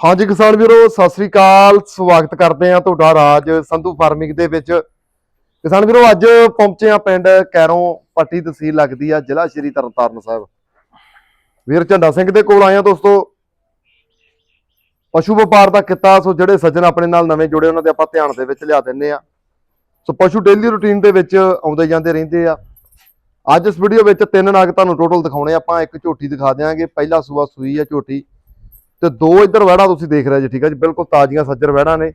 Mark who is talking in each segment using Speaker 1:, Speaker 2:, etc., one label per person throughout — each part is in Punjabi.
Speaker 1: ਹਾਂਜੀ ਕਿਸਾਨ ਵੀਰੋ, ਸਤਿ ਸ੍ਰੀ ਅਕਾਲ। ਸਵਾਗਤ ਕਰਦੇ ਆ ਤੁਹਾਡਾ ਰਾਜ ਸੰਧੂ ਫਾਰਮਿੰਗ ਦੇ ਵਿੱਚ। ਕਿਸਾਨ ਵੀਰੋ, ਅੱਜ ਪਹੁੰਚੇ ਆ ਪਿੰਡ ਕੈਰੋਂ ਪੱਟੀ ਤਹਿਸੀਲ ਲੱਗਦੀ ਆ, ਜ਼ਿਲ੍ਹਾ ਸ਼੍ਰੀ ਤਰਨਤਾਰਨ ਸਾਹਿਬ। ਵੀਰ ਝੰਡਾ ਸਿੰਘ ਦੇ ਕੋਲ ਆਏ ਆ ਦੋਸਤੋ। ਪਸ਼ੂ ਵਪਾਰ ਦਾ ਕਿੱਤਾ, ਸੋ ਜਿਹੜੇ ਸੱਜਣ ਆਪਣੇ ਨਾਲ ਨਵੇਂ ਜੁੜੇ, ਉਹਨਾਂ ਦੇ ਆਪਾਂ ਧਿਆਨ ਦੇ ਵਿੱਚ ਲਿਆ ਦਿੰਨੇ ਆ ਸੋ ਪਸ਼ੂ ਡੇਲੀ ਰੁਟੀਨ ਦੇ ਵਿੱਚ ਆਉਂਦੇ ਜਾਂਦੇ ਰਹਿੰਦੇ ਆ। ਅੱਜ ਇਸ ਵੀਡੀਓ ਵਿੱਚ ਤਿੰਨ ਨਾਗ ਤੁਹਾਨੂੰ ਟੋਟਲ ਦਿਖਾਉਣੇ ਆਪਾਂ ਇੱਕ ਝੋਟੀ ਦਿਖਾ ਦਿਆਂਗੇ। ਪਹਿਲਾ ਸੂਆ ਸੂਈ ਆ ਝੋਟੀ। ਤੇ ਦੋ ਇੱਧਰ ਵੜਾ ਤੁਸੀਂ ਦੇਖ ਰਹੇ ਜੀ, ਠੀਕ ਆ ਜੀ? ਬਿਲਕੁਲ ਤਾਜ਼ੀਆਂ ਸੱਜਰ ਵੜਾ ਨੇ।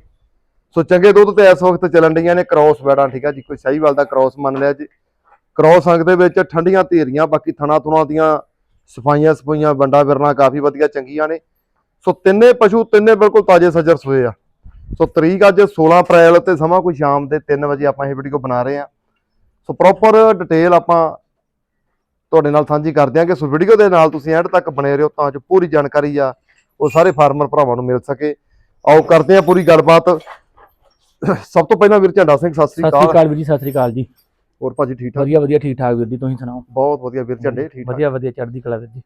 Speaker 1: ਸੋ ਚੰਗੇ ਦੁੱਧ ਤੇ ਇਸ ਵਕਤ ਚੱਲਣ ਡੀਆਂ ਨੇ ਕ੍ਰੋਸ ਵੜਾ ਠੀਕ ਆ ਜੀ? ਕੋਈ ਸ਼ਾਹੀਵਾਲ ਦਾ ਕ੍ਰੋਸ ਮੰਨ ਲਿਆ ਜੀ। ਕ੍ਰੋਸ ਅੰਗ ਦੇ ਵਿੱਚ ਠੰਡੀਆਂ ਧੀਰੀਆਂ, ਬਾਕੀ ਥਣਾ ਥੁਣਾ ਦੀਆਂ ਸਫਾਈਆਂ ਸਫਾਈਆਂ, ਵੰਡਾ ਵਿਰਨਾ ਕਾਫੀ ਵਧੀਆ, ਚੰਗੀਆਂ ਨੇ। ਸੋ ਤਿੰਨੇ ਪਸ਼ੂ, ਤਿੰਨੇ ਬਿਲਕੁਲ ਤਾਜ਼ੇ ਸੱਜਰ ਸੋਏ ਆ। ਸੋ ਤਰੀਕ ਅੱਜ 16 ਅਪ੍ਰੈਲ ਤੇ ਸਮਾਂ ਕੋਈ ਸ਼ਾਮ ਦੇ 3 ਵਜੇ ਆਪਾਂ ਇਹ ਵੀਡੀਓ ਬਣਾ ਰਹੇ ਆ। ਸੋ ਪ੍ਰੋਪਰ ਡਿਟੇਲ ਆਪਾਂ ਤੁਹਾਡੇ ਨਾਲ ਸਾਂਝੀ ਕਰ ਦਿਆਂਗੇ ਸੋ ਵੀਡੀਓ ਦੇ ਨਾਲ ਤੁਸੀਂ ਐਂਡ ਤੱਕ ਬਣੇ ਰਹੋ, ਤਾਂ ਜੋ ਪੂਰੀ ਜਾਣਕਾਰੀ ਆ ਉਹ ਸਾਰੇ ਫਾਰਮਰ ਭਰਾਵਾਂ ਨੂੰ ਮਿਲ ਸਕੇ। ਆਓ ਕਰਦੇ ਆ ਪੂਰੀ ਗੱਲਬਾਤ। ਸਭ ਤੋਂ ਪਹਿਲਾਂ ਵੀਰ ਝੰਡਾ ਸਿੰਘ ਸਤਿ ਸ੍ਰੀ
Speaker 2: ਸਤਿ ਸ੍ਰੀ
Speaker 1: ਅਕਾਲ।
Speaker 2: ਅਕਾਲ ਵੀਰ ਜੀ ਸਤਿ ਸ੍ਰੀ ਅਕਾਲ ਜੀ।
Speaker 1: ਹੋਰ ਭਾਜੀ ਠੀਕ ਠਾਕ?
Speaker 2: ਵਧੀਆ ਵਧੀਆ ਠੀਕ ਠਾਕ ਵੀਰ ਜੀ ਤੁਸੀਂ ਸੁਣਾਓ?
Speaker 1: ਬਹੁਤ ਵਧੀਆ ਵੀਰ ਝੰਡੇ ਠੀਕ ਠਾਕ।
Speaker 2: ਵਧੀਆ ਵਧੀਆ ਚੜ੍ਹਦੀ ਕਲਾ ਵੀਰ ਜੀ।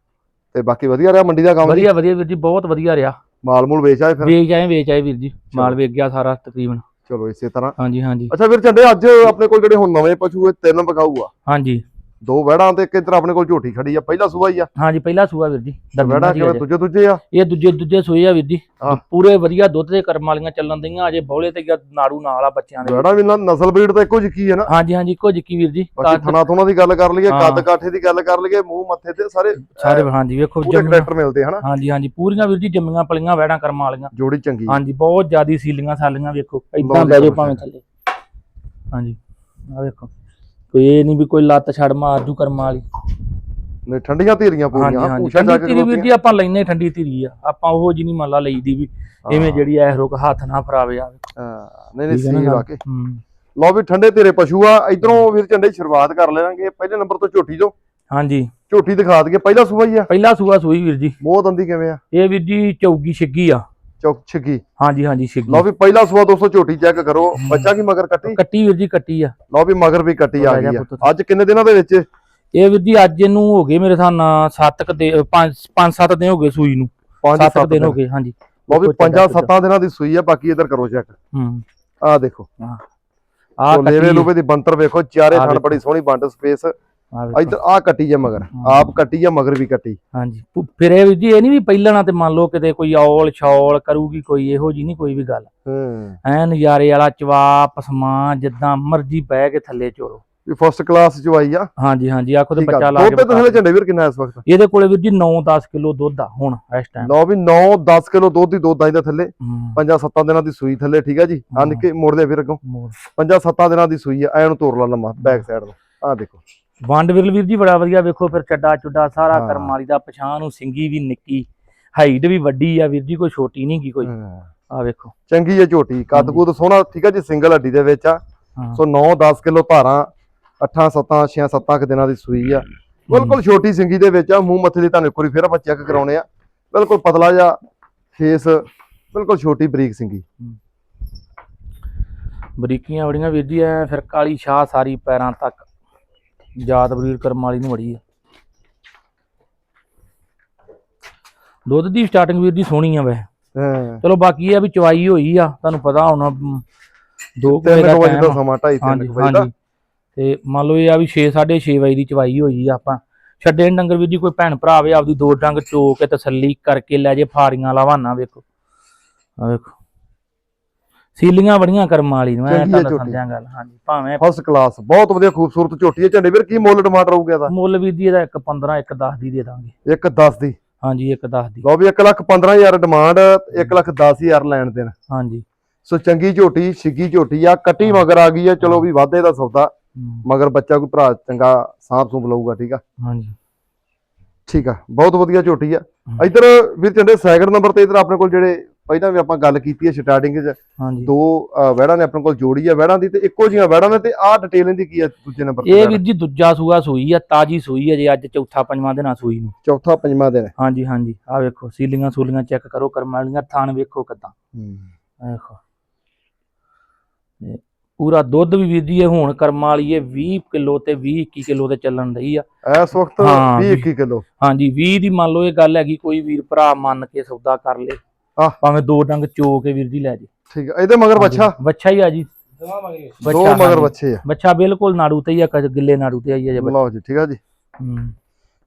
Speaker 1: ਤੇ ਬਾਕੀ ਵਧੀਆ ਰਿਹਾ ਮੰਡੀ ਦਾ ਕੰਮ
Speaker 2: ਵਧੀਆ ਵਧੀਆ ਵੀਰ ਜੀ ਬਹੁਤ ਵਧੀਆ ਰਿਹਾ।
Speaker 1: ਮਾਲ ਮੂਲ ਵੇਚ ਆਏ ਫਿਰ?
Speaker 2: ਵੇਚ ਆਏ ਵੇਚ ਆਏ ਵੀਰ ਜੀ। ਮਾਲ ਵੇਚ ਗਿਆ ਸਾਰਾ ਤਕਰੀਬਨ।
Speaker 1: ਚਲੋ ਇਸੇ ਤਰ੍ਹਾਂ।
Speaker 2: ਹਾਂਜੀ ਹਾਂਜੀ।
Speaker 1: ਅੱਛਾ ਵੀਰ ਝੰਡੇ ਅੱਜ ਆਪਣੇ ਕੋਲ ਜਿਹੜੇ ਹੁਣ ਨਵੇਂ ਪਸ਼ੂ ਇਹ ਤਿੰਨ ਵਿਕਾਊ ਆ
Speaker 2: ਹਾਂਜੀ।
Speaker 1: ਦੋ ਵਹਿੜਾਂ ਤੇ ਇੱਕ ਇੱਧਰ ਆਪਣੇ ਕੋਲ ਝੋਟੀ ਖੜੀ ਆ ਪਹਿਲਾ ਸੂਆ ਹੀ ਆ।
Speaker 2: ਹਾਂਜੀ ਪਹਿਲਾ ਸੂਆ ਵੀਰ ਜੀ
Speaker 1: ਵਹਿੜਾਂ ਕਿਵੇਂ। ਦੂਜੇ ਦੂਜੇ ਆ?
Speaker 2: ਇਹ ਦੂਜੇ ਦੂਜੇ ਸੋਏ ਆ ਵੀਰ ਜੀ। ਪੂਰੇ ਵਧੀਆ ਦੁੱਧ ਦੇ ਕਰਮ ਵਾਲੀਆਂ ਚੱਲਣ ਦਈਆਂ ਅਜੇ ਬੌਲੇ ਤੇ ਨਾੜੂ ਨਾਲ ਆ ਬੱਚਿਆਂ ਦੇ।
Speaker 1: ਵਹਿੜਾਂ ਵੀ ਨਸਲ ਬਰੀਡ ਤਾਂ ਇੱਕੋ ਜਿਹੀ ਹੈ ਨਾ।
Speaker 2: ਹਾਂਜੀ ਹਾਂਜੀ ਇੱਕੋ ਜਿੱਕੀ ਵੀਰ ਜੀ।
Speaker 1: ਥਣਾ ਥੁਣਾ ਦੀ ਗੱਲ ਕਰ ਲਈਏ। ਕੱਦ ਕਾਠੇ ਦੀ ਗੱਲ ਕਰ ਲਈਏ ਮੂੰਹ ਮੱਥੇ ਤੇ ਸਾਰੇ
Speaker 2: ਸਾਰੇ ਹਾਂਜੀ ਵੇਖੋ ਜੰਮੀਆਂ
Speaker 1: ਕਰੈਕਟਰ ਮਿਲਦੇ ਹਨਾ।
Speaker 2: ਹਾਂਜੀ ਹਾਂਜੀ ਪੂਰੀਆਂ ਵੀਰ ਜੀ ਜੰਮੀਆਂ ਪਲੀਆਂ ਵੈੜਾਂ ਕਰਮ ਵਾਲੀਆਂ।
Speaker 1: ਜੋੜੀ ਚੰਗੀ
Speaker 2: ਹਾਂਜੀ ਬਹੁਤ ਜ਼ਿਆਦੀ ਸੀਲੀਆਂ ਸਾਲੀਆਂ ਵੇਖੋ ਇਦਾਂ
Speaker 1: ਜੀ
Speaker 2: ਬਹਿ ਜਾਓ
Speaker 1: ਕਰੋ
Speaker 2: ਭਾਵੇਂ ਥੱਲੇ। ਹਾਂਜੀ ਆ ਵੇਖੋ। ਕੋਈ ਇਹ ਨਹੀਂ ਵੀ ਕੋਈ ਲੱਤ ਛੜ ਮਾਰ ਜੂ ਕਰਮਾਂ ਵਾਲੀ।
Speaker 1: ਨੇ ਠੰਡੀਆਂ ਧੀਰੀਆਂ ਪੂਰੀਆਂ ਪੂਛਾਂ ਜਾ ਕੇ
Speaker 2: ਵੀਰ। ਜੀ ਆਪਾਂ ਲੈਨੇ ਠੰਡੀ ਧੀਰੀ ਆ। ਆਪਾਂ ਉਹ ਜੀ ਨਹੀਂ ਮੰਨ ਲਾ ਲਈਦੀ ਵੀ ਐਵੇਂ ਜਿਹੜੀ ਐ ਰੁਕ ਹੱਥ ਨਾ ਫਰਾਵੇ ਆ।
Speaker 1: ਹਾਂ, ਨਹੀਂ ਨਹੀਂ
Speaker 2: ਠੀਕ ਹੈ ਨਾ
Speaker 1: ਸੀ
Speaker 2: ਗੱਲ?
Speaker 1: ਲਾ ਕੇ ਲਓ ਵੀ ਠੰਡੇ ਤੇਰੇ ਪਸ਼ੂ ਆ ਇਧਰੋਂ ਵੀਰ ਝੰਡੇ ਸ਼ੁਰੂਆਤ ਕਰ ਲੈਣਗੇ। ਪਹਿਲੇ ਨੰਬਰ ਤੋਂ ਝੋਟੀ ਤੋਂ
Speaker 2: ਹਾਂਜੀ।
Speaker 1: ਝੋਟੀ ਦਿਖਾ ਦਈਏ ਪਹਿਲਾ ਸੂਆ ਹੀ ਆ।
Speaker 2: ਪਹਿਲਾ ਸੂਆ ਸੂਈ ਵੀਰ ਜੀ।
Speaker 1: ਮੋਹ ਦੰਦੀ ਕਿਵੇਂ ਆ?
Speaker 2: ਇਹ ਵੀਰ ਜੀ ਚੌਗੀ ਛਿੱਗੀ ਆ।
Speaker 1: ਚੌਕ ਛਿੱਗੀ।
Speaker 2: ਹਾਂਜੀ ਹਾਂਜੀ ਛਿੱਗੀ।
Speaker 1: ਲਓ ਵੀ ਪਹਿਲਾ ਸੂਆ ਦੋਸਤੋ ਝੋਟੀ ਚੈੱਕ ਕਰੋ। ਬੱਚਾ ਕੀ ਮਗਰ ਕੱਟੀ?
Speaker 2: ਕੱਟੀ ਵੀਰ ਜੀ ਕੱਟੀ ਆ।
Speaker 1: ਲਓ ਵੀ ਮਗਰ ਵੀ ਕੱਟੀ ਆ ਗਈ ਆ। ਅੱਜ ਕਿੰਨੇ ਦਿਨਾਂ ਦੇ ਵਿੱਚ?
Speaker 2: ਇਹ ਵੀਰ ਜੀ ਅੱਜ ਇਹਨੂੰ ਹੋ ਗਏ ਮੇਰੇ ਨਾਲ 7 ਦੇ 5 5 7 ਦਿਨ ਹੋ ਗਏ ਸੂਈ ਨੂੰ।
Speaker 1: 5
Speaker 2: 7
Speaker 1: 7
Speaker 2: ਦਿਨ ਹੋ ਗਏ ਹਾਂਜੀ।
Speaker 1: ਲਓ ਵੀ
Speaker 2: ਦੇਖੋ
Speaker 1: 5
Speaker 2: ਚੱਡਾ
Speaker 1: 7 ਦਿਨਾਂ ਦੀ ਸੂਈ ਆ ਬਾਕੀ ਇਧਰ ਕਰੋ ਚੈੱਕ।
Speaker 2: ਹੂੰ।
Speaker 1: ਆਹ ਦੇਖੋ।
Speaker 2: ਆ
Speaker 1: ਲੇਵੇ ਲੂਵੇ ਦੀ ਬੰਤਰ ਵੇਖੋ ਚਾਰੇ ਥਣ। ਬੜੀ ਸੋਹਣੀ ਬੰਟ ਸਪੇਸ। ਇਧਰ ਆਹ ਕੱਟੀ ਆ ਮਗਰ। ਆਪ ਕੱਟੀ ਆ ਮਗਰ ਵੀ ਕੱਟੀ?
Speaker 2: ਹਾਂਜੀ। ਫਿਰ ਇਹ ਵੀ ਜੀ ਇਹ ਨਹੀਂ ਵੀ ਪਹਿਲਾਂ ਤੇ ਮੰਨ ਲਓ ਕਿਤੇ ਕੋਈ ਔਲ ਛੌਲ ਕਰੂਗੀ ਕੋਈ ਇਹੋ ਜੀ ਨਹੀਂ ਕੋਈ ਵੀ ਗੱਲ।
Speaker 1: ਹੂੰ।
Speaker 2: ਐ ਨਜ਼ਾਰੇ ਵਾਲਾ ਚਵਾ ਪਸਮਾ ਜਿੱਦਾਂ ਮਰਜ਼ੀ ਬਹਿ ਕੇ ਥੱਲੇ ਚੋਲੋ
Speaker 1: ਵੀ ਫਸਟ ਕਲਾਸ ਚ ਆਈ ਆ?
Speaker 2: ਹਾਂਜੀ ਹਾਂਜੀ ਆਖੋ ਤੇ
Speaker 1: ਆ।
Speaker 2: ਬੱਚਾ ਲਾ
Speaker 1: ਦੁੱਧ
Speaker 2: ਕੇ
Speaker 1: ਤੇ ਥੱਲੇ
Speaker 2: ਵਿਖਾ
Speaker 1: ਝੰਡੇ ਵੀਰ ਕਿੰਨਾ ਇਸ ਵਕਤ?
Speaker 2: ਇਹਦੇ ਕੋਲੇ ਵੀਰ ਜੀ 9-10 ਕਿਲੋ ਦੁੱਧ ਆ ਹੁਣ ਇਸ ਟਾਈਮ
Speaker 1: ਲਓ ਵੀ 9 10 ਕਿਲੋ ਦੁੱਧ ਦੀ ਦੁੱਧ ਆਈਦਾ ਥੱਲੇ। ਪੰਜਾਂ ਸੱਤਾਂ ਦਿਨਾਂ ਦੀ ਸੂਈ ਥੱਲੇ ਠੀਕ ਆ ਜੀ? ਆ। ਨਿੱਕੇ ਮੋੜਦੇ ਫਿਰ ਅੱਗੋਂ। ਪੰਜਾਂ ਸੱਤਾਂ ਦਿਨਾਂ ਦੀ ਸੂਈ ਆ ਐ ਨੂੰ ਤੋੜ ਲਾ ਲੰਮਾ ਬੈਕ ਸਾਈਡ ਤੋਂ। ਆਹ ਦੇਖੋ।
Speaker 2: ਵੰਡ ਵਿਰਲ ਵੀਰ ਜੀ ਬੜਾ ਵਧੀਆ ਵੇਖੋ ਫਿਰ ਚੱਡਾ ਚੁੱਡਾ ਸਾਰਾ
Speaker 1: ਹਾਂ।
Speaker 2: ਕਰਮ ਵਾਲੀ ਦਾ ਪਛਾਣ ਨੂੰ ਸਿੰਗੀ ਵੀ ਨਿੱਕੀ ਹਾਈਟ ਵੀ ਵੱਡੀ ਆ ਵੀਰ ਜੀ ਕੋਈ ਛੋਟੀ ਨਹੀਂ ਗੀ ਕੋਈ। ਆ ਵੇਖੋ।
Speaker 1: ਚੰਗੀ ਹੈ ਝੋਟੀ ਕੱਦ। ਕੁਦ ਸੋਹਣਾ ਠੀਕ ਆ ਜੀ ਸਿੰਗਲ ਹੱਡੀ ਦੇ ਵਿੱਚ ਆ। ਸੋ 9 10 ਕਿਲੋ ਧਾਰਾਂ 8 7 6 7 ਕੁ ਦਿਨਾਂ ਦੀ ਸੂਈ ਆ। ਬਿਲਕੁਲ ਛੋਟੀ ਸਿੰਗੀ ਦੇ ਵਿੱਚ ਆ ਮੂੰਹ ਮੱਥੇ ਦੀ ਤੁਹਾਨੂੰ ਇੱਕ ਵਾਰੀ ਫਿਰ ਆਪਾਂ ਚੈੱਕ ਕਰਾਉਣੇ ਆ। ਬਿਲਕੁਲ ਪਤਲਾ ਜਿਹਾ ਫੇਸ ਬਿਲਕੁਲ ਛੋਟੀ ਬਰੀਕ ਸਿੰਗੀ।
Speaker 2: ਬਰੀਕੀਆਂ ਬੜੀਆਂ ਵੀਰ ਜੀ ਐ ਫਿਰ ਕਾਲੀ ਸ਼ਾਹ ਸਾਰੀ ਪੈਰਾਂ ਤੱਕ। ਜਾਤ ਬਰੀਰ ਕਰਮ ਵਾਲੀ ਨੂੰ ਬੜੀ ਆ। ਦੁੱਧ ਦੀ ਸਟਾਰਟਿੰਗ ਵੀਰ ਜੀ ਸੋਹਣੀ ਆ ਵੈ
Speaker 1: ਹਾਂ।
Speaker 2: ਚਲੋ ਬਾਕੀ ਇਹ ਆ ਵੀ ਚਵਾਈ ਹੋਈ ਆ ਤੁਹਾਨੂੰ ਪਤਾ ਹੁਣ ਅਮ, ਦੋ ਕੁ ਵਜੇ
Speaker 1: ਤਿੰਨ
Speaker 2: ਦਾ
Speaker 1: ਵਜੇ ਦਾ। ਸਮਾਂ 2:30 3
Speaker 2: ਹਾਂਜੀ
Speaker 1: ਵਜੇ ਦਾ।
Speaker 2: ਤੇ ਮੰਨ ਲਓ ਇਹ ਆ ਵੀ 6 6:30 ਵਜੇ ਦੀ ਚਵਾਈ ਹੋਈ ਆ ਆਪਾਂ। ਛੱਡੇ ਡੰਗਰ ਵੀਰ ਜੀ ਕੋਈ ਭੈਣ ਭਰਾ ਆਵੇ ਆਪਦੀ ਦੋ ਡੰਗ ਚੋ ਕੇ ਤਸੱਲੀ ਕਰਕੇ ਲੈ ਜੇ ਫਾਰੀਆਂ ਲਾਵਾਨਾ ਵੇਖੋ। ਆ ਵੇਖੋ। ਸੀਲੀਆਂ ਬੜੀਆਂ ਕਰਮਾਂ ਵਾਲੀ ਨੂੰ ਐ
Speaker 1: ਚੰਗੀ ਆ
Speaker 2: ਤਾਂ
Speaker 1: ਝੋਟੀ।
Speaker 2: ਸਮਝਾਂ ਗੱਲ ਹਾਂਜੀ ਭਾਵੇਂ
Speaker 1: ਫਸਟ ਕਲਾਸ ਬਹੁਤ ਵਧੀਆ ਖੂਬਸੂਰਤ ਝੋਟੀ ਹੈ ਝੰਡੇ ਵੀਰ ਕੀ ਮੁੱਲ ਟਮਾਟਰ ਹੋਊਗਾ ਇਹਦਾ?
Speaker 2: ਮੁੱਲ ਵੀਰ ਜੀ ਇਹਦਾ ਇੱਕ 15 ਇੱਕ 10 ਦੀ ਦੇ ਦਾਂਗੇ।
Speaker 1: ਇੱਕ 10 ਦੀ?
Speaker 2: ਹਾਂਜੀ ਇੱਕ 10 ਦੀ।
Speaker 1: ਲਓ ਵੀ 1 ਲੱਖ 15000 ਡਿਮਾਂਡ 1 ਲੱਖ 10000 ਲੈਣ ਦੇਣ।
Speaker 2: ਹਾਂਜੀ।
Speaker 1: ਸੋ ਚੰਗੀ ਝੋਟੀ ਛਿੱਗੀ ਝੋਟੀ ਆ ਕੱਟੀ ਮਗਰ ਆ ਗਈ ਆ ਚਲੋ ਵੀ ਵਾਧੇ ਦਾ ਸੌਦਾ
Speaker 2: ਹਮ,
Speaker 1: ਮਗਰ ਬੱਚਾ ਕੋਈ ਭਰਾ ਚੰਗਾ ਸਾਂਭ ਸੂਬ ਲਊਗਾ ਠੀਕ ਆ?
Speaker 2: ਹਾਂਜੀ।
Speaker 1: ਠੀਕ ਆ ਬਹੁਤ ਵਧੀਆ ਝੋਟੀ ਆ। ਇੱਧਰ ਵੀਰ ਚੰਡੇ ਸੈਕਿੰਡ ਨੰਬਰ ਤੇ ਇੱਧਰ ਆਪਣੇ ਕੋਲ ਜਿਹੜੇ ਪਹਿਲਾਂ ਵੀ ਆਪਾਂ ਗੱਲ ਕੀਤੀ ਹੈ ਸਟਾਰਟਿੰਗ 'ਚ।
Speaker 2: ਹਾਂਜੀ।
Speaker 1: ਦੋ ਵਹਿੜਾਂ ਨੇ ਆਪਣੇ ਕੋਲ ਜੋੜੀ ਆ ਵਹਿੜਾਂ ਦੀ ਤੇ ਇੱਕੋ ਜੀਆਂ ਵਹਿੜਾਂ ਨੇ ਤੇ ਆਹ ਡਿਟੇਲ ਇਹਦੀ ਕੀ ਆ ਦੂਜੇ ਨੰਬਰ ਤੇ
Speaker 2: ਇਹ? ਵੀਰ ਜੀ ਦੂਜਾ ਸੂਆ ਸੂਈ ਆ ਤਾਜੀ ਸੂਈ ਆ ਜੇ ਅੱਜ ਚੌਥਾ ਪੰਜਵਾਂ ਦਿਨ ਆ ਸੂਈ ਨੂੰ।
Speaker 1: ਚੌਥਾ ਪੰਜਵਾਂ ਦਿਨ।
Speaker 2: ਹਾਂਜੀ ਹਾਂਜੀ। ਆ ਵੇਖੋ ਸੀਲੀਆਂ ਸੂਲੀਆਂ ਚੈੱਕ ਕਰੋ ਕਰਮਾਂ ਵਾਲੀਆਂ ਥਾਣ ਵੇਖੋ ਕਿਦਾਂ। ਵੇਖੋ। ਪੂਰਾ ਦੁੱਧ ਵੀ ਵੀਰ ਜੀ ਇਹ ਹੁਣ ਕਰਮਾਂ ਵਾਲੀ ਇਹ 20 ਕਿਲੋ ਤੇ 20 21 ਕਿਲੋ ਤੇ ਚੱਲਣ ਰਹੀ ਆ।
Speaker 1: ਇਸ ਵਕਤ
Speaker 2: ਹਾਂ,
Speaker 1: 20
Speaker 2: ਵੀ-
Speaker 1: 21 ਕਿਲੋ।
Speaker 2: ਹਾਂਜੀ 20 ਦੀ ਮੰਨ ਲਓ ਇਹ ਗੱਲ ਹੈਗੀ ਕੋਈ ਵੀਰ ਭਰਾ ਮੰਨ ਕੇ ਸੌਦਾ ਕਰ ਲੇ।
Speaker 1: ਆਹ।
Speaker 2: ਭਾਵੇਂ ਦੋ ਡੰਗ ਚੋ ਕੇ ਵੀਰ ਜੀ ਲੈ ਜੇ।
Speaker 1: ਠੀਕ ਆ ਇਹਦੇ ਮਗਰ ਬੱਚਾ
Speaker 2: ਬੱਚਾ ਹੀ ਆ ਜੀ।
Speaker 1: ਦੋ ਮਗਰ। ਬੱਚੇ ਆ।
Speaker 2: ਬੱਚਾ ਬਿਲਕੁਲ ਨਾੜੂ ਤੇ ਹੀ ਆ ਗਿੱਲੇ ਨਾੜੂ ਤੇ ਆਈ ਆ ਜੇ
Speaker 1: ਲਓ ਜੀ ਠੀਕ ਆ ਜੀ।
Speaker 2: ਹੂੰ।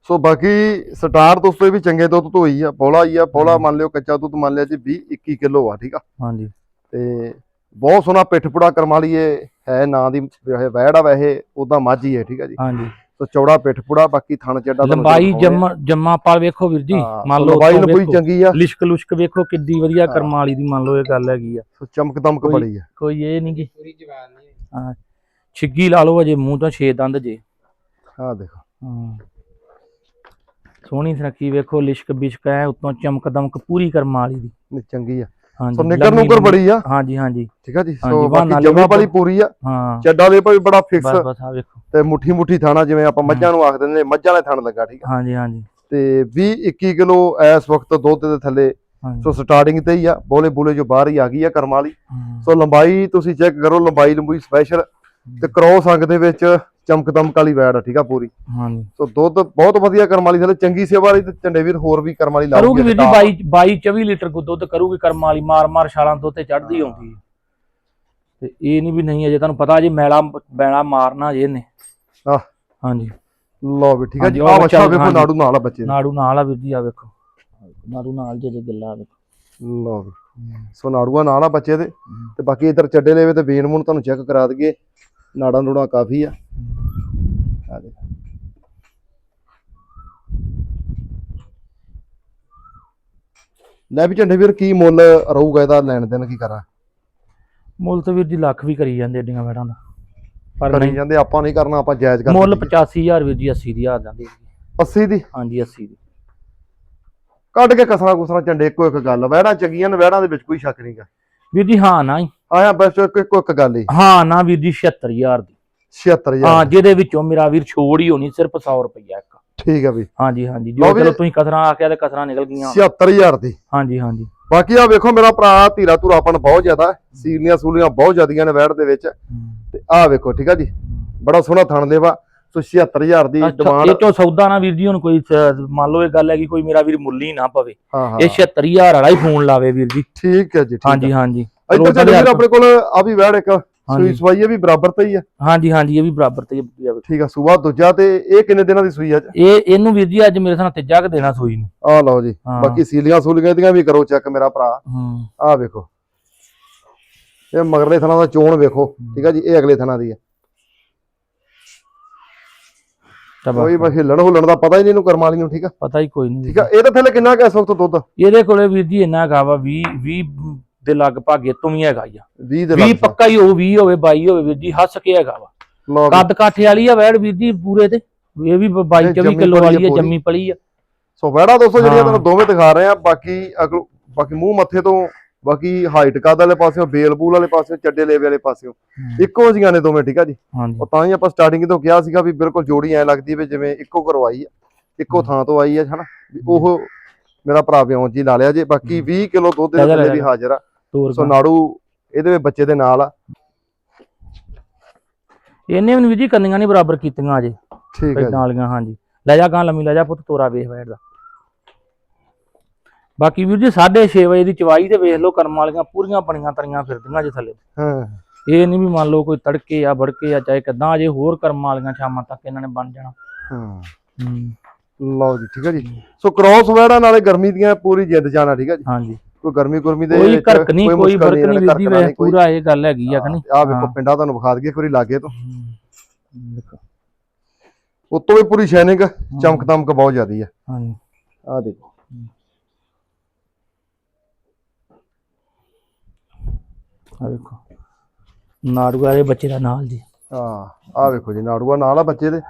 Speaker 1: ਸੋ ਬਾਕੀ ਸਟਾਰ ਦੋਸਤੋ ਇਹ ਵੀ ਚੰਗੇ ਦੁੱਧ ਤੋਂ ਹੋਈ ਆ ਬੋਲਾ ਹੀ ਆ ਬੋਲਾ ਮੰਨ ਲਿਓ ਕੱਚਾ ਦੁੱਧ ਮੰਨ ਲਿਆ ਜੀ 20 21 ਕਿਲੋ ਆ ਠੀਕ ਆ।
Speaker 2: ਹਾਂਜੀ।
Speaker 1: ਤੇ ਬਹੁਤ ਸੋਹਣਾ ਪਿੱਠ ਪੁੜਾ ਕਰਮ ਵਾਲੀ ਇਹ ਹੈ ਨਾਂ ਦੀ ਵੈੜ ਆ ਵੈਸੇ ਉਹਦਾ ਮਾਝੀ ਹੈ ਠੀਕ ਆ ਜੀ।
Speaker 2: ਹਾਂਜੀ।
Speaker 1: ਸੋ ਚੌੜਾ ਪਿੱਠ ਪੁੜਾ ਬਾਕੀ ਥਣ ਚੱਡਾ
Speaker 2: ਲੰਬਾਈ। ਜੰਮ ਜੰਮਾ ਪਾਲ ਵੇਖੋ ਵੀਰ ਜੀ
Speaker 1: ਹਾਂ,
Speaker 2: ਮੰਨ ਲਓ
Speaker 1: ਲੰਬਾਈ
Speaker 2: ਵੇਖੋ,
Speaker 1: ਚੰਗੀ ਆ।
Speaker 2: ਲਿਸ਼ਕ ਲੁਸ਼ਕ ਵੇਖੋ ਕਿੱਡੀ ਵਧੀਆ
Speaker 1: ਹਾਂ।
Speaker 2: ਕਰਮ ਵਾਲੀ ਦੀ ਮੰਨ ਲਓ ਇਹ ਗੱਲ ਹੈਗੀ ਆ।
Speaker 1: ਸੋ ਚਮਕ ਦਮਕ
Speaker 2: ਕੋਈ-
Speaker 1: ਬੜੀ ਆ।
Speaker 2: ਕੋਈ ਇਹ ਨਹੀਂ ਕਿ
Speaker 3: ਪੂਰੀ ਜਵਾਨ ਨਹੀਂ
Speaker 2: ਹਾਂ, ਛਿੱਗੀ ਲਾ ਲਓ ਅਜੇ ਮੂੰਹ ਤੋਂ ਛੇ ਦੰਦ ਜੇ।
Speaker 1: ਆ ਦੇਖੋ।
Speaker 2: ਹਾਂ। ਸੋਹਣੀ ਸੁਨੱਖੀ ਵੇਖੋ ਲਿਸ਼ਕ ਬਿਸ਼ਕ ਐ ਉਤੋਂ ਚਮਕ ਦਮਕ ਪੂਰੀ ਕਰਮ ਵਾਲੀ ਦੀ
Speaker 1: ਚੰਗੀ ਆ। ਸੋ ਨਿੱਕਰ ਨੂਕਰ ਬੜੀ ਆ।
Speaker 2: ਹਾਂਜੀ ਹਾਂਜੀ।
Speaker 1: ਠੀਕ ਆ ਜੀ ਸੋ ਬਾਕੀ ਜਮਾ ਵਾਲੀ। ਪੂਰੀ ਆ।
Speaker 2: ਹਾਂ।
Speaker 1: ਚੱਡਾ ਦੇ ਭਾਈ ਬੜਾ ਫਿਕਸ
Speaker 2: ਬਸ ਆ ਵੇਖੋ।
Speaker 1: ਤੇ ਮੁੱਠੀ ਮੁੱਠੀ ਥਾਣਾ ਜਿਵੇਂ ਆਪਾਂ ਮੱਝਾਂ ਨੂੰ ਆਖ ਦਿੰਦੇ ਨੇ ਮੱਝਾਂ ਵਾਲੇ ਥਣ ਲੱਗਾ ਠੀਕ ਆ।
Speaker 2: ਹਾਂਜੀ ਹਾਂਜੀ।
Speaker 1: ਤੇ 20 21 ਕਿਲੋ ਇਸ ਵਕਤ ਦੁੱਧ ਦੇ ਥੱਲੇ। ਸੋ ਸਟਾਰਟਿੰਗ ਤੇ ਹੀ ਆ ਬੋਲੇ ਬੋਲੇ ਜੋ ਬਾਹਰ ਹੀ ਆ ਗਈ ਆ ਕਰਮ ਵਾਲੀ।
Speaker 2: ਹਮ,
Speaker 1: ਸੋ ਲੰਬਾਈ ਤੁਸੀਂ ਚੈੱਕ ਕਰੋ ਲੰਬਾਈ ਲੰਬੂਈ ਸਪੈਸ਼ਲ ਤੇ ਕ੍ਰੋਸ ਅੰਗ ਦੇ ਵਿੱਚ ਚਮਕ ਦਮਕ ਵਾਲੀ ਵੈੜ ਆ ਠੀਕ ਆ ਪੂਰੀ।
Speaker 2: ਹਾਂਜੀ।
Speaker 1: ਸੋ ਦੁੱਧ ਬਹੁਤ ਵਧੀਆ ਕਰਮ ਵਾਲੀ ਥੱਲੇ ਚੰਗੀ ਸੇਵਾ ਵਾਲੀ ਤੇ ਝੰਡੇ ਵੀਰ ਹੋਰ ਵੀ ਕਰਮ ਵਾਲੀ
Speaker 2: ਕਰੂਗੀ ਵੀਰ ਜੀ
Speaker 1: ਟਾਪ।
Speaker 2: 22 22 24 ਲੀਟਰ ਕੋ ਦੁੱਧ ਕਰੂਗੀ ਕਰਮ ਵਾਲੀ ਮਾਰ ਮਾਰ ਛਾਲਾਂ ਤੋਂ ਤੇ ਚੜਦੀ ਆਉਂਦੀ। ਤੇ ਇਹ ਨਹੀਂ ਵੀ ਨਹੀਂ ਅਜੇ ਤੁਹਾਨੂੰ ਪਤਾ ਜੇ ਮੈਲਾ ਬੈਲਾ ਮਾਰਨਾ ਜੇ ਇਹਨੇ।
Speaker 1: ਆਹ।
Speaker 2: ਹਾਂਜੀ।
Speaker 1: ਲਓ ਵੀ ਠੀਕ ਆ ਜੀ ਆ
Speaker 2: ਬੱਚਾ
Speaker 1: ਵੇਖੋ। ਨਾੜੂ ਨਾਲ ਆ ਬੱਚੇ
Speaker 2: ਨਾੜੂ ਨਾਲ ਆ ਵੀਰ ਜੀ ਆ ਵੇਖੋ। ਨਾੜੂ ਨਾਲ ਜੇ ਗਿੱਲਾ ਵੇਖੋ।
Speaker 1: ਲਓ ਵੀ। ਸੋ ਨਾੜੂਆ ਨਾਲ ਆ ਬੱਚੇ ਦੇ। ਤੇ ਬਾਕੀ ਇਧਰ ਚੱਡੇ ਲੈਵੇ ਤੇ ਵੇਨ ਮੂਨ ਤੁਹਾਨੂੰ ਚੈੱਕ ਕਰਾ ਦਈਏ। ਨਾੜਾਂ ਨੂੜਾਂ ਕਾਫੀ ਆ। ਆ ਦੇਖ ਲੈ ਵੀ ਝੰਡੇ ਵੀਰ ਕੀ ਮੁੱਲ ਰਹੂਗਾ ਇਹਦਾ ਲੈਣ ਦੇਣ ਕੀ ਕਰਾਂ?
Speaker 2: ਮੁੱਲ ਤੇ ਵੀਰ ਜੀ ਲੱਖ ਵੀ ਕਰੀ ਜਾਂਦੇ ਏਡੀਆਂ ਵੜਾਂ ਦਾ। ਪਰ
Speaker 1: ਕਰੀ
Speaker 2: ਨਹੀਂ।
Speaker 1: ਜਾਂਦੇ ਆਪਾਂ ਨਹੀਂ ਕਰਨਾ ਆਪਾਂ ਜਾਇਜ਼ ਕਰ
Speaker 2: ਮੁੱਲ 85000 ਵੀਰ ਜੀ 80 ਦੀ ਆ ਜਾਂਦੀ ਹੈ
Speaker 1: 80 ਦੀ?
Speaker 2: ਹਾਂਜੀ 80 ਦੀ।
Speaker 1: ਕੱਢ ਕੇ ਕਸਰਾ ਕੁਸਰਾ ਝੰਡੇ ਇੱਕੋ ਇੱਕ ਗੱਲ। ਵਹਿੜਾਂ ਚੰਗੀਆਂ ਨੇ ਵਹਿੜਾਂ ਦੇ ਵਿੱਚ ਕੋਈ ਸ਼ੱਕ ਨਹੀਂਗਾ
Speaker 2: ਵੀਰ ਜੀ ਹਾਂ ਨਾ ਹੀ।
Speaker 1: ਆਇਆ ਬਸ ਇੱਕ ਇੱਕੋ ਇੱਕ ਗੱਲ ਹੀ।
Speaker 2: ਹਾਂ ਨਾ ਵੀਰ ਜੀ 76000 ਦੀ।
Speaker 1: 76000
Speaker 2: ਹਾਂ ਜਿਹਦੇ ਵਿੱਚੋਂ ਮੇਰਾ ਵੀਰ ਛੋੜ ਹੀ ਹੋਣੀ ਸਿਰਫ 100 ਰੁਪਈਆ ਇੱਕ।
Speaker 1: ਠੀਕ ਆ ਵੀ।
Speaker 2: ਹਾਂਜੀ ਹਾਂਜੀ। ਜੋ। ਚਲੋ ਤੁਸੀਂ ਕਸਰਾਂ ਆਖਿਆ ਤੇ ਕਸਰਾਂ ਨਿਕਲ ਗਈਆਂ।
Speaker 1: 76000 ਦੀ।
Speaker 2: ਹਾਂਜੀ ਹਾਂਜੀ।
Speaker 1: ਬਾਕੀ ਆ ਵੇਖੋ ਮੇਰਾ ਭਰਾ ਧੀਰਾ ਧੁਰਾਪਣ ਬਹੁਤ ਜ਼ਿਆਦਾ। ਸੀਲੀਆਂ ਸੂਲੀਆਂ ਬਹੁਤ ਜ਼ਿਆਦੀਆਂ ਨੇ ਵਹਿੜ ਦੇ ਵਿੱਚ। ਤੇ ਆਹ ਵੇਖੋ ਠੀਕ ਆ ਜੀ? ਬੜਾ ਸੋਹਣਾ ਥਣ ਦੇਵਾ ਸੋ 76000 ਦੀ ਡਿਮਾਂਡ
Speaker 2: ਇਹ ਚੋਂ ਸੌਦਾ ਨਾ ਵੀਰ ਜੀ ਹੁਣ ਕੋਈ ਮੰਨ ਲਓ ਇਹ ਗੱਲ ਹੈ ਕਿ ਕੋਈ ਮੇਰਾ ਵੀਰ ਮੁੱਲੀ ਨਾ ਪਵੇ। ਇਹ 76000 ਵਾਲਾ ਹੀ ਫੋਨ ਲਾਵੇ ਵੀਰ ਜੀ।
Speaker 1: ਠੀਕ ਹੈ ਜੀ
Speaker 2: ਹਾਂਜੀ ਹਾਂਜੀ।
Speaker 1: ਇੱਧਰ ਚੱਲ ਵੀਰ ਆਪਣੇ ਕੋਲ ਆ ਵੀ ਵਹਿੜ ਇੱਕ। ਸੂਈ। ਸਵਾਈ ਇਹ ਵੀ ਬਰਾਬਰ ਤੇ ਹੀ ਆ।
Speaker 2: ਹਾਂਜੀ ਹਾਂਜੀ ਇਹ ਵੀ ਬਰਾਬਰ ਤੇ ਹੀ ਆ।
Speaker 1: ਠੀਕ ਆ ਸੂਆ ਦੂਜਾ ਤੇ ਇਹ ਕਿੰਨੇ ਦਿਨਾਂ ਦੀ ਸੂਈ ਆ
Speaker 2: ਇਹ ਇਹਨੂੰ ਵੀਰ ਜੀ ਅੱਜ ਮੇਰੇ ਸਾਹ ਤੀਜਾ ਕੁ ਦੇਣਾ ਸੂਈ ਨੂੰ।
Speaker 1: ਆ ਲਓ ਜੀ। ਬਾਕੀ ਸੀਲੀਆਂ ਸੂਲੀਆਂ ਦੀਆਂ ਵੀ ਕਰੋ ਚੈੱਕ ਮੇਰਾ ਭਰਾ।
Speaker 2: ਹੂੰ।
Speaker 1: ਆ ਵੇਖੋ। ਇਹ ਮਗਰਲੇ ਥਣਾ ਦਾ ਚੋਣ ਵੇਖੋ ਠੀਕ ਆ ਜੀ ਇਹ ਅਗਲੇ ਥਣਾ ਦੀ ਆ। ਕੋਈ
Speaker 2: ਬਸ
Speaker 1: ਹਿੱਲਣ ਹੁੱਲਣ ਦਾ ਪਤਾ ਹੀ ਨਹੀਂ ਇਹਨੂੰ ਕਰਮ ਵਾਲੀ ਨੂੰ ਠੀਕ ਆ?
Speaker 2: ਪਤਾ ਹੀ ਕੋਈ ਨਹੀਂ
Speaker 1: ਠੀਕ ਆ ਇਹਦੇ ਥੱਲੇ ਕਿੰਨਾ ਕੁ ਇਸ ਵਕਤ ਦੁੱਧ?
Speaker 2: ਇਹਦੇ ਕੋਲੇ ਵੀਰ ਜੀ ਇੰਨਾ ਹੈਗਾ ਵਾ 20 20 ਦੇ ਲਗਭਗ ਇਹ ਤੋਂ ਵੀ ਹੈਗਾ ਹੀ ਆ।
Speaker 1: 20 ਦੇ
Speaker 2: 20
Speaker 1: ਲੱਗ
Speaker 2: ਪੱਕਾ ਹੀ ਹੋਊ 20 ਹੋਵੇ 22 ਹੋਵੇ ਵੀਰ ਜੀ ਹੱਸ ਕੇ ਹੈਗਾ ਵਾ। ਕੱਦ ਕਾਠੇ ਵਾਲੀ ਆ ਵੈੜ ਵੀਰ ਜੀ ਪੂਰੇ ਤੇ। ਇਹ ਵੀ 22
Speaker 1: ਇਹ
Speaker 2: 24
Speaker 1: ਜੰਮੀ
Speaker 2: ਕਿਲੋ ਵਾਲੀ ਆ। ਜੰਮੀ ਪਲੀ ਆ।
Speaker 1: ਸੋ ਵੈੜਾ ਦੋਸਤੋ ਜਿਹੜੀਆਂ। ਤੁਹਾਨੂੰ ਦੋਵੇਂ ਦਿਖਾ ਰਹੇ ਆ ਬਾਕੀ ਬਾਕੀ ਮੂੰਹ ਮੱਥੇ ਤੋਂ ਬਾਕੀ ਹਾਈਟ ਕੱਦ ਵਾਲੇ ਪਾਸਿਓਂ ਬੇਲ ਬੂਲ ਵਾਲੇ ਪਾਸਿਓਂ ਚੱਡੇ ਲੇਵੇ ਵਾਲੇ ਪਾਸਿਓਂ ਇੱਕੋ ਜੀਆਂ ਨੇ ਦੋਵੇਂ ਠੀਕ ਆ ਜੀ? ਉਹ ਤਾਂ ਹੀ ਆਪਾਂ ਸਟਾਰਟਿੰਗ ਤੋਂ ਕਿਹਾ ਸੀਗਾ ਵੀ ਬਿਲਕੁਲ ਜੋੜੀ ਐ ਲੱਗਦੀ ਵੀ ਜਿਵੇਂ ਇੱਕੋ ਕਰਵਾਈ ਆ ਇੱਕੋ ਥਾਂ ਤੋਂ ਆਈ ਆ ਹਨਾ? ਉਹ ਮੇਰਾ ਭਰਾ ਵਿਉਂ ਜੀ ਲਾ ਲਿਆ ਜੇ ਬਾਕੀ 20 ਕਿਲੋ ਦੁੱਧ ਦੇ ਥੱਲੇ ਵੀ। ਹਾਜ਼ਰ ਆ। ਸੋ ਨਾੜੂ ਇਹਦੇ ਵਿੱਚ ਬੱਚੇ ਦੇ ਨਾਲ ਆ।
Speaker 2: ਇਹਨੇ ਵੀ ਵੀਰ ਜੀ ਕੰਨੀਆਂ ਨਹੀਂ ਬਰਾਬਰ ਕੀਤੀਆਂ ਅਜੇ।
Speaker 1: ਠੀਕ ਹੈ।
Speaker 2: ਨਾਲੀਆਂ ਹਾਂਜੀ। ਲੈ ਜਾ ਗਾਂ ਲੰਮੀ ਲੈ ਜਾ ਪੁੱਤ ਤੋਰਾ ਵੇਖ ਵੈੜ ਦਾ ਬਾਕੀ ਵੀਰ ਜੀ 6:30 ਵਜੇ ਦੀ ਚਵਾਈ ਤੇ ਵੇਖ ਲਓ ਕਰਮ ਵਾਲੀਆਂ ਪੂਰੀਆਂ ਬਣੀਆਂ ਤਰੀਆਂ ਫਿਰਦੀਆਂ ਜੇ ਥੱਲੇ।
Speaker 1: ਹਾਂ।
Speaker 2: ਇਹ ਨਹੀਂ ਵੀ ਮੰਨ ਲਓ ਕੋਈ ਤੜਕੇ ਆ ਵੜਕੇ ਆ ਚਾਹੇ ਕਿਦਾਂ ਅਜੇ ਹੋਰ ਕਰਮ ਵਾਲੀਆਂ ਸ਼ਾਮਾਂ ਤੱਕ ਇਹਨਾਂ ਨੇ ਬਣ ਜਾਣਾ।
Speaker 1: ਹਾਂ।
Speaker 2: ਹੂੰ।
Speaker 1: ਲਓ ਜੀ ਠੀਕ ਹੈ ਜੀ। ਸੋ ਕ੍ਰੋਸ ਵੈੜਾ ਨਾਲੇ ਗਰਮੀ ਦੀਆਂ ਪੂਰੀ ਜਿੱਦ ਜਾਣਾ ਠੀਕ ਹੈ ਜੀ।
Speaker 2: ਹਾਂਜੀ।
Speaker 1: ਕੋਈ ਗਰਮੀ ਗੁਰਮੀ ਦੇ
Speaker 2: ਕੋਈ ਘਰਕ ਨਹੀਂ ਕੋਈ ਫ਼ਰਕ ਨਹੀਂ ਵੇਖ
Speaker 1: ਕੋਈ।
Speaker 2: ਪੂਰਾ ਇਹ ਗੱਲ ਹੈਗੀ ਆ ਕਿ ਨਹੀਂ?
Speaker 1: ਆਹ ਵੇਖੋ। ਪਿੰਡਾਂ ਤੁਹਾਨੂੰ ਵਿਖਾ ਦਈਏ ਵਾਰੀ ਲਾਗੇ ਤੋਂ।
Speaker 2: ਦੇਖੋ
Speaker 1: ਉੱਤੋਂ ਵੀ ਪੂਰੀ ਸ਼ਾਈਨਿੰਗ ਚਮਕ ਦਮਕ ਬਹੁਤ ਜ਼ਿਆਦੀ ਆ।
Speaker 2: ਹਾਂਜੀ।
Speaker 1: ਆਹ ਦੇਖੋ।
Speaker 2: ਆ ਵੇਖੋ। ਨਾੜੂ ਵਾਲੇ ਬੱਚੇ ਦਾ ਨਾਲ ਜੀ।
Speaker 1: ਹਾਂ ਆਹ ਵੇਖੋ ਜੀ ਨਾੜੂਆ ਨਾਲ ਆ ਬੱਚੇ ਦੇ।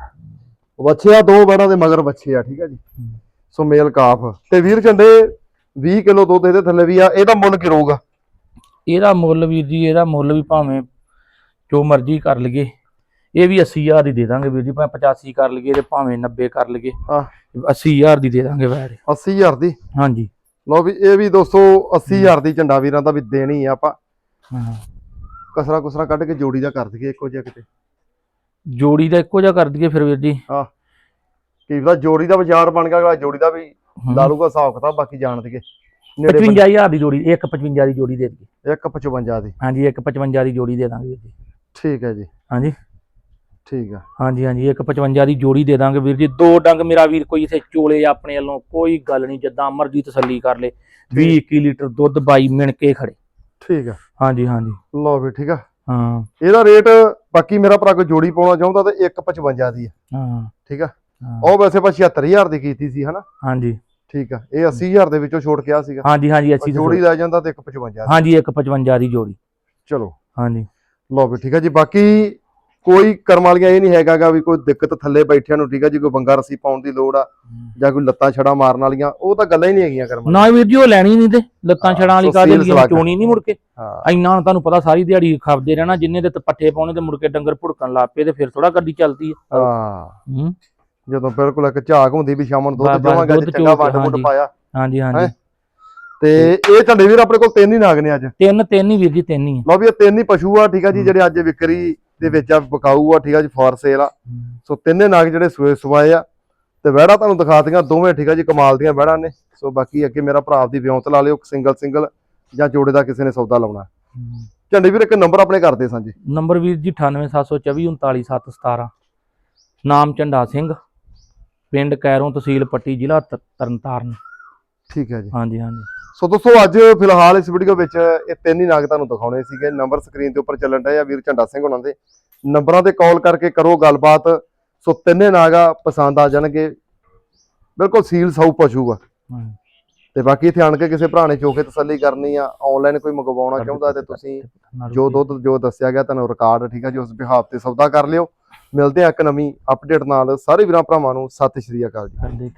Speaker 1: ਬੱਚੇ ਆ ਦੋ ਬੈੜਾਂ ਦੇ ਮਗਰ ਬੱਚੇ ਆ ਠੀਕ ਹੈ ਜੀ। ਸੋ ਮੇਲ ਕਾਫ। ਤੇ ਵੀਰ ਝੰਡੇ 20 ਕਿਲੋ ਦੁੱਧ ਇਹਦੇ ਥੱਲੇ ਵੀ ਆ ਇਹਦਾ ਮੁੱਲ ਕੀ ਰਹੂਗਾ?
Speaker 2: ਇਹਦਾ ਮੁੱਲ ਵੀਰ ਜੀ ਇਹਦਾ ਮੁੱਲ ਵੀ ਭਾਵੇਂ ਜੋ ਮਰਜ਼ੀ ਕਰ ਲਈਏ। ਇਹ ਵੀ 80000 ਦੀ ਦੇ ਦਾਂਗੇ ਵੀਰ ਜੀ ਭਾਵੇਂ 85 ਕਰ ਲਈਏ ਤੇ ਭਾਵੇਂ 90 ਕਰ ਲਈਏ।
Speaker 1: ਹਾਂ।
Speaker 2: 80000 ਦੀ ਦੇ ਦਾਂਗੇ ਵੈੜ
Speaker 1: 80000 ਦੀ?
Speaker 2: ਹਾਂਜੀ।
Speaker 1: ਲਓ ਵੀ ਇਹ ਵੀ ਦੋਸਤੋ 80000 ਦੀ ਝੰਡਾ ਵੀਰਾਂ ਦਾ ਵੀ ਦੇਣੀ ਆ ਆਪਾਂ।
Speaker 2: ਹਾਂ।
Speaker 1: ਕਸਰਾ ਕੁਸਰਾ ਕੱਢ ਕੇ ਜੋੜੀ ਦਾ ਕਰ ਦਈਏ ਇੱਕੋ ਜਿਹਾ ਕਿਤੇ।
Speaker 2: ਜੋੜੀ ਦਾ ਇੱਕੋ ਜਿਹਾ ਕਰ ਦਈਏ ਫਿਰ ਵੀਰ ਜੀ।
Speaker 1: ਹਾਂ। ਕੀ ਪਤਾ ਜੋੜੀ ਦਾ ਬਾਜ਼ਾਰ ਬਣ ਗਿਆ ਜੋੜੀ ਦਾ ਵੀ। ਲਾ ਲੂਗਾ ਹਿਸਾਬ ਕਿਤਾਬ ਬਾਕੀ ਜਾਣ ਨੇੜੇ
Speaker 2: 55000 ਦੀ ਜੋੜੀ 155 ਦੀ ਜੋੜੀ ਦੇ ਦਈਏ।
Speaker 1: 155 ਦੀ।
Speaker 2: ਹਾਂਜੀ 155 ਦੀ ਜੋੜੀ ਦੇ ਦਾਂਗੇ ਵੀਰ ਜੀ।
Speaker 1: ਠੀਕ ਹੈ ਜੀ।
Speaker 2: ਹਾਂਜੀ।
Speaker 1: ਠੀਕ ਆ।
Speaker 2: ਹਾਂਜੀ ਹਾਂਜੀ 155 ਦੀ ਜੋੜੀ ਦੇ ਦਾਂਗੇ ਵੀਰ ਜੀ। ਦੋ ਡੰਗ ਮੇਰਾ ਵੀਰ ਕੋਈ ਇਥੇ ਚੋਲੇ ਆਪਣੇ ਵੱਲੋਂ ਕੋਈ ਗੱਲ ਨਹੀਂ ਜਿੱਦਾਂ ਮਰਜ਼ੀ ਤਸੱਲੀ ਕਰ ਲੇ। 20 21 ਲੀਟਰ ਦੁੱਧ ਬਾਈ ਮਿਣ ਕੇ ਖੜੇ।
Speaker 1: ਠੀਕ ਆ।
Speaker 2: ਹਾਂਜੀ ਹਾਂਜੀ।
Speaker 1: ਲਓ ਵੀ ਠੀਕ ਆ।
Speaker 2: ਹਾਂ।
Speaker 1: ਇਹਦਾ ਰੇਟ ਬਾਕੀ ਮੇਰਾ ਭਰਾ ਕੋਈ ਜੋੜੀ ਪਾਉਣਾ ਚਾਹੁੰਦਾ ਤੇ 155 ਦੀ ਆ।
Speaker 2: ਹਾਂ।
Speaker 1: ਠੀਕ ਆ। ਉਹ ਵੈਸੇ ਆਪਾਂ 76000 ਦੀ ਕੀਤੀ ਸੀ ਹਨਾ?
Speaker 2: ਹਾਂਜੀ।
Speaker 1: ਠੀਕ ਆ ਇਹ 80000 ਦੇ ਵਿੱਚੋਂ ਛੋੜ ਕਿਹਾ ਸੀਗਾ?
Speaker 2: ਹਾਂਜੀ ਹਾਂਜੀ ਅੱਛੀ
Speaker 1: ਜੋੜੀ ਲੈ ਜਾਂਦਾ ਤੇ 155 ਦੀ।
Speaker 2: ਹਾਂਜੀ 155 ਦੀ ਜੋੜੀ।
Speaker 1: ਚਲੋ।
Speaker 2: ਹਾਂਜੀ।
Speaker 1: ਲਓ ਵੀ ਠੀਕ ਆ ਜੀ ਬਾਕੀ ਕੋਈ ਕਰਮ ਵਾਲੀਆਂ ਇਹ ਨਹੀਂ ਹੈਗਾਗਾ ਵੀ ਕੋਈ ਦਿੱਕਤ ਥੱਲੇ ਬੈਠਿਆਂ ਨੂੰ ਠੀਕ ਆ ਜੀ ਕੋਈ ਬੰਗਾ ਰਸੀ ਪਾਉਣ ਦੀ ਲੋੜ ਆ ਜਾਂ ਕੋਈ ਲੱਤਾਂ ਛੜਾ ਮਾਰਨ ਵਾਲੀਆਂ ਉਹ ਤਾਂ ਗੱਲਾਂ ਹੀ ਨਹੀਂ ਹੈਗੀਆਂ ਕਰਮ
Speaker 2: ਨਾ ਵੀਰ ਜੀ ਉਹ ਲੈਣੀ ਨਹੀਂ ਤੇ ਲੱਤਾਂ ਛੜਾਂ ਵਾਲੀ ਕਾਹਦੇ ਲਈ। ਚੋਣੀ ਨਹੀਂ ਮੁੜ ਕੇ। ਇੰਨਾ ਹੁਣ ਤੁਹਾਨੂੰ ਪਤਾ ਸਾਰੀ ਦਿਹਾੜੀ ਖਾਪਦੇ ਰਹਿਣਾ ਜਿੰਨੇ ਦੇ ਪੱਠੇ ਪਾਉਣੇ ਤੇ ਮੁੜ ਕੇ ਡੰਗਰ ਭੁੜਕਣ ਲੱਗ ਪਏ ਤੇ ਫਿਰ ਥੋੜਾ ਗੱਡੀ ਚੱਲਦੀ ਹਾਂ।
Speaker 1: ਹੂੰ। ਜਦੋਂ ਬਿਲਕੁਲ ਇੱਕ ਝਾਕ ਹੁੰਦੀ ਵੀ ਸ਼ਾਮ ਨੂੰ ਦੁੱਧ ਜਾਵਾਂਗਾ ਜੇ ਚੰਗਾ ਵੰਡ
Speaker 2: ਹਾਂਜੀ।
Speaker 1: ਪਾਇਆ।
Speaker 2: ਹਾਂਜੀ ਹਾਂਜੀ?
Speaker 1: ਤੇ ਇਹ ਝੰਡੇ ਵੀਰ ਆਪਣੇ ਕੋਲ ਤਿੰਨ ਹੀ ਨਾਗ ਨੇ ਅੱਜ।
Speaker 2: ਤਿੰਨ ਤਿੰਨ ਹੀ ਵੀਰ ਜੀ ਤਿੰਨ ਹੀ।
Speaker 1: ਲਓ ਵੀ ਇਹ ਤਿੰਨ ਹੀ ਪਸ਼ੂ ਆ ਠੀਕ ਆ ਜੀ ਜਿਹੜੇ ਅੱਜ ਵਿਕਰੀ ਦੇ ਵਿੱਚ ਆ ਬਕਾਊ ਆ ਠੀਕ ਆ ਜੀ ਫਾਰ ਸੇਲ ਆ। ਸੋ ਤਿੰਨੇ ਨਾਗ ਜਿਹੜੇ ਸੂਏ ਸਵਾਏ ਆ। ਤੇ ਵਹਿੜਾ ਤੁਹਾਨੂੰ ਦਿਖਾਤੀਆਂ ਦੋਵੇਂ ਠੀਕ ਆ ਜੀ ਕਮਾਲ ਦੀਆਂ ਵਹਿੜਾਂ ਨੇ। ਸੋ ਬਾਕੀ ਅੱਗੇ ਮੇਰਾ ਭਰਾ ਦੀ ਵਿਉਂਤ ਲਾ ਲਿਓ ਸਿੰਗਲ ਸਿੰਗਲ ਜਾਂ ਜੋੜੇ ਦਾ ਕਿਸੇ ਨੇ ਸੌਦਾ ਲਾਉਣਾ। ਝੰਡੇ ਵੀਰ ਇੱਕ ਨੰਬਰ ਆਪਣੇ ਕਰਦੇ ਸਾਂਝੇ।
Speaker 2: ਨੰਬਰ ਵੀਰ ਜੀ 98724 39717 ਨਾਮ ਝੰਡਾ ਸਿੰਘ। ਪਿੰਡ ਕੈਰੋਂ ਤਹਿਸੀਲ ਪੱਟੀ ਜ਼ਿਲ੍ਹਾ ਤ- ਤਰਨਤਾਰਨ।
Speaker 1: ਠੀਕ ਹੈ ਜੀ।
Speaker 2: ਹਾਂਜੀ ਹਾਂਜੀ।
Speaker 1: ਸੋ ਦੋਸਤੋ ਅੱਜ ਫਿਲਹਾਲ ਇਸ ਵੀਡੀਓ ਵਿੱਚ ਇਹ ਤਿੰਨ ਹੀ ਨਾਗ ਤੁਹਾਨੂੰ ਦਿਖਾਉਣੇ ਸੀਗੇ। ਨੰਬਰ ਸਕਰੀਨ ਦੇ ਉੱਪਰ ਚੱਲਣ ਡਏ ਆ ਵੀਰ ਝੰਡਾ ਸਿੰਘ ਹੁਣਾਂ ਦੇ। ਨੰਬਰਾਂ ਤੇ ਕਾਲ ਕਰਕੇ ਕਰੋ ਗੱਲਬਾਤ। ਸੋ ਤਿੰਨੇ ਨਾਗਾ ਪਸੰਦ ਆ ਜਾਣਗੇ। ਬਿਲਕੁਲ ਸੀਲ ਸਾਊ ਪਸ਼ੂ ਆ। ਤੇ ਬਾਕੀ ਇੱਥੇ ਆਣ ਕੇ ਕਿਸੇ ਭਰਾ ਨੇ ਚੋਕੇ ਤਸੱਲੀ ਕਰਨੀ ਆ ਆਨਲਾਈਨ ਕੋਈ ਮੰਗਵਾਉਣਾ ਚਾਹੁੰਦਾ ਤੇ ਤੁਸੀਂ ਜੋ ਦੁੱਧ ਜੋ ਦੱਸਿਆ ਗਿਆ ਤੁਹਾਨੂੰ ਰਿਕਾਰਡ ਠੀਕ ਆ ਜੀ ਉਸ ਬਿਹਾਫ ਤੇ ਸੌਦਾ ਕਰ ਲਿਓ। ਮਿਲਦੇ ਹਾਂ ਇੱਕ ਨਵੀਂ ਅਪਡੇਟ ਨਾਲ। ਸਾਰੇ ਵੀਰਾਂ ਭਰਾਵਾਂ ਨੂੰ ਸਤਿ ਸ਼੍ਰੀ ਅਕਾਲ ਜੀ।